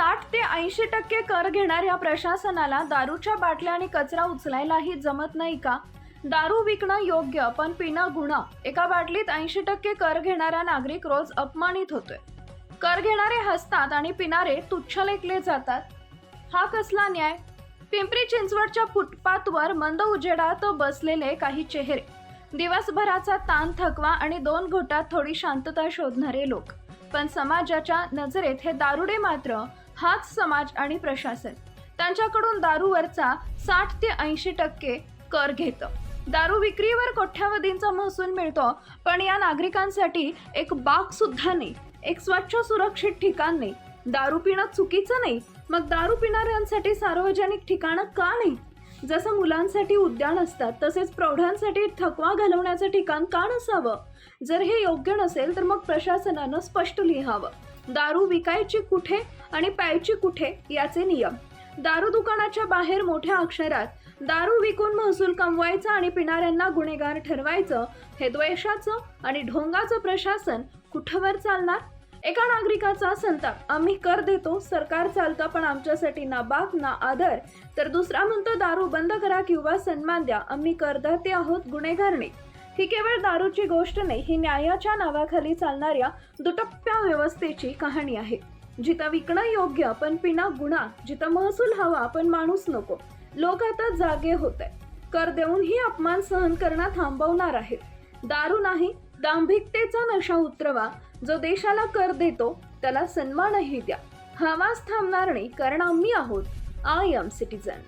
साठ ते ऐंशी टक्के कर घेणाऱ्या प्रशासनाला. दारूच्या बाटल्या आणि कचरा उचलायलाही जमत नाही का? दारू विकणं योग्य पण पिणं गुन्हा एका बाटलीत ऐंशी टक्के कर घेणारा नागरिक रोज अपमानित होतोय. कर घेणारे हसतात आणि पिणारे तुच्छ लेखले जातात. हा कसला न्याय? पिंपरी चिंचवडच्या फुटपाथवर मंद उजेडात बसलेले काही चेहरे. दिवसभराचा ताण थकवा आणि दोन घोटात थोडी शांतता शोधणारे लोक. पण समाजाच्या नजरेत हे दारुडे मात्र हाच समाज आणि प्रशासन. त्यांच्याकडून दारूवरचा साठ ते ऐंशी टक्के कर घेतं. दारू विक्रीवर कोट्यावधींचा महसूल मिळतो पण या नागरिकांसाठी एक बाग सुद्धा नाही एक स्वच्छ सुरक्षित ठिकाण नाही. दारू पिणं चुकीचं नाही मग दारू पिणाऱ्यांसाठी सार्वजनिक ठिकाणं का नाही? जसं मुलांसाठी उद्यान असतात तसेच प्रौढांसाठी थकवा घालवण्याचं ठिकाण का नसावं? जर हे योग्य नसेल तर मग प्रशासनानं स्पष्ट लिहावं. दारू विकायची कुठे आणि प्यायची कुठे याचे नियम. दारू दुकानाच्या बाहेर मोठ्या अक्षरात दारू विकून महसूल कमवायचा आणि पिणाऱ्यांना गुन्हेगार ठरवायचं हे द्वेषाचं आणि ढोंगाचं प्रशासन कुठवर चालणार? एका नागरिकाचा संताप. आम्ही कर देतो सरकार चालतं पण आमच्यासाठी ना बाग ना आदर. तर दुसरा म्हणतो दारू बंद करा किंवा सन्मान द्या. आम्ही करदाते आहोत गुन्हेगार नाही ही केवळ दारूची गोष्ट नाही ही न्यायाच्या नावाखाली चालणाऱ्या दुटप्प्या व्यवस्थेची कहाणी आहे. जिथं विकणं योग्य पण पिणं गुन्हा जिथं महसूल हवा पण माणूस नको. लोक आता जागे होत आहे कर देऊनही अपमान सहन करणं थांबवणार आहेत. दारू नाही दांभिकतेचा नशा उतरवा. जो देशाला कर देतो त्याला सन्मानही द्या. हवाच थांबणार नाही कारण आम्ही आहोत. I am citizen